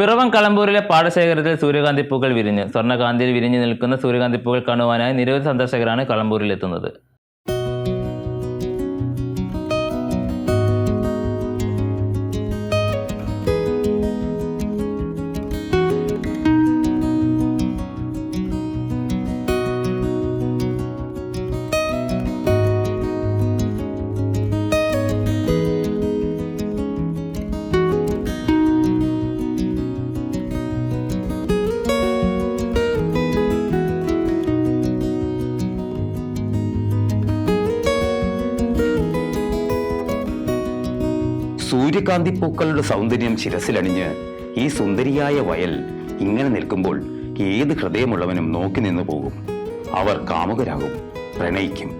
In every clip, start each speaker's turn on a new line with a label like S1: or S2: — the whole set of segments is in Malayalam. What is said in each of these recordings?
S1: പിറവം കളമ്പൂരിലെ പാടശേഖരത്തിൽ സൂര്യകാന്തി പൂക്കൾ വിരിഞ്ഞു. സ്വർണകാന്തിയിൽ വിരിഞ്ഞു നിൽക്കുന്ന സൂര്യകാന്തി പൂക്കൾ കാണുവാനായി നിരവധി സന്ദർശകരാണ് കളമ്പൂരിൽ
S2: സൂര്യകാന്തി പൂക്കളുടെ സൗന്ദര്യം ശിരസിലണിഞ്ഞ് ഈ സുന്ദരിയായ വയൽ ഇങ്ങനെ നിൽക്കുമ്പോൾ ഏത് ഹൃദയമുള്ളവനും നോക്കി നിന്നു പോകും. അവർ കാമുകരാകും പ്രണയിക്കും.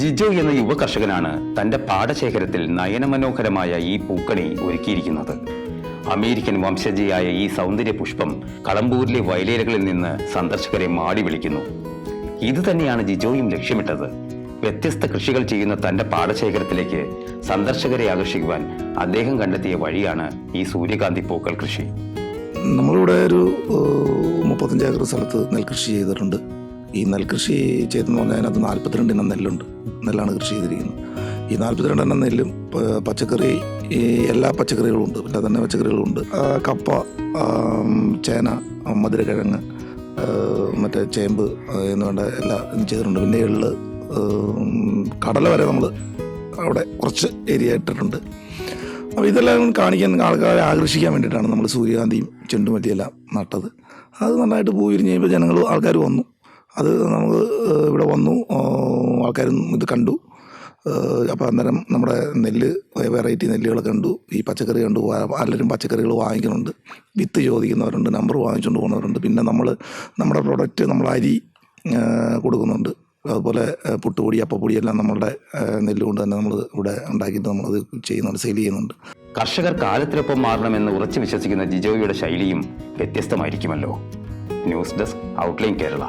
S2: ജിജോ എന്ന യുവ കർഷകനാണ് തന്റെ പാടശേഖരത്തിൽ നയനമനോഹരമായ ഈ പൂക്കണി ഒരുക്കിയിരിക്കുന്നത്. അമേരിക്കൻ വംശജയായ ഈ സൗന്ദര്യ പുഷ്പം കളമ്പൂരിലെ വയലേലകളിൽ നിന്ന് സന്ദർശകരെ മാടി വിളിക്കുന്നു. ഇത് തന്നെയാണ് ജിജോയും ലക്ഷ്യമിട്ടത്. വ്യത്യസ്ത കൃഷികൾ ചെയ്യുന്ന തന്റെ പാടശേഖരത്തിലേക്ക് സന്ദർശകരെ ആകർഷിക്കുവാൻ അദ്ദേഹം കണ്ടെത്തിയ വഴിയാണ് ഈ സൂര്യകാന്തി പൂക്കൾ കൃഷി.
S3: നമ്മളിവിടെ ഒരു മുപ്പത്തഞ്ച് ഏക്കർ സ്ഥലത്ത് നെൽകൃഷി ചെയ്തിട്ടുണ്ട്. ഈ നെൽകൃഷി ചെയ്തെന്ന് പറഞ്ഞാൽ അതിനകത്ത് നാൽപ്പത്തിരണ്ട് നെല്ലുണ്ട്. നെല്ലാണ് കൃഷി ചെയ്തിരിക്കുന്നത്. ഈ നാൽപ്പത്തിരണ്ട് എണ്ണം നെല്ലും പച്ചക്കറി ഈ എല്ലാ പച്ചക്കറികളും ഉണ്ട്. എല്ലാ തന്നെ പച്ചക്കറികളും ഉണ്ട്. കപ്പ ചേന മധുരക്കിഴങ്ങ് മറ്റേ ചേമ്പ് എന്ന് വേണ്ട എല്ലാം ചെയ്തിട്ടുണ്ട്. പിന്നെ എള്ള് കടല വരെ നമ്മൾ അവിടെ കുറച്ച് ഏരിയ ഇട്ടിട്ടുണ്ട്. അപ്പോൾ ഇതെല്ലാം കാണിക്കാൻ ആൾക്കാരെ ആകർഷിക്കാൻ വേണ്ടിയിട്ടാണ് നമ്മൾ സൂര്യകാന്തിയും ചെണ്ടുമല്ലിയെല്ലാം നട്ടത്. അത് നന്നായിട്ട് പൂ വിരിഞ്ഞ് കഴിയുമ്പോൾ ജനങ്ങൾ ആൾക്കാർ വന്നു. അത് നമുക്ക് ഇവിടെ വന്നു. ആൾക്കാരും ഇത് കണ്ടു. അപ്പോൾ അന്നേരം നമ്മുടെ നെല്ല് വെറൈറ്റി നെല്ലുകൾ കണ്ടു. ഈ പച്ചക്കറി കണ്ടു. പലരും പച്ചക്കറികൾ വാങ്ങിക്കുന്നുണ്ട്. വിത്ത് ചോദിക്കുന്നവരുണ്ട്. നമ്പർ വാങ്ങിച്ചുകൊണ്ട് പോകുന്നവരുണ്ട്. പിന്നെ നമ്മൾ നമ്മുടെ പ്രൊഡക്റ്റ് നമ്മൾ അരി കൊടുക്കുന്നുണ്ട്. അതുപോലെ പുട്ടുപൊടി അപ്പപ്പൊടി എല്ലാം നമ്മളുടെ നെല്ലുകൊണ്ട് തന്നെ നമ്മൾ ഇവിടെ ഉണ്ടാക്കിയിട്ട് നമ്മളത് ചെയ്യുന്നുണ്ട് സെയിൽ ചെയ്യുന്നുണ്ട്.
S2: കർഷകർ കാലത്തിനൊപ്പം മാറണമെന്ന് ഉറച്ചു വിശ്വസിക്കുന്ന ജിജോയുടെ ശൈലിയും വ്യത്യസ്തമായിരിക്കുമല്ലോ. News desk outline Kerala.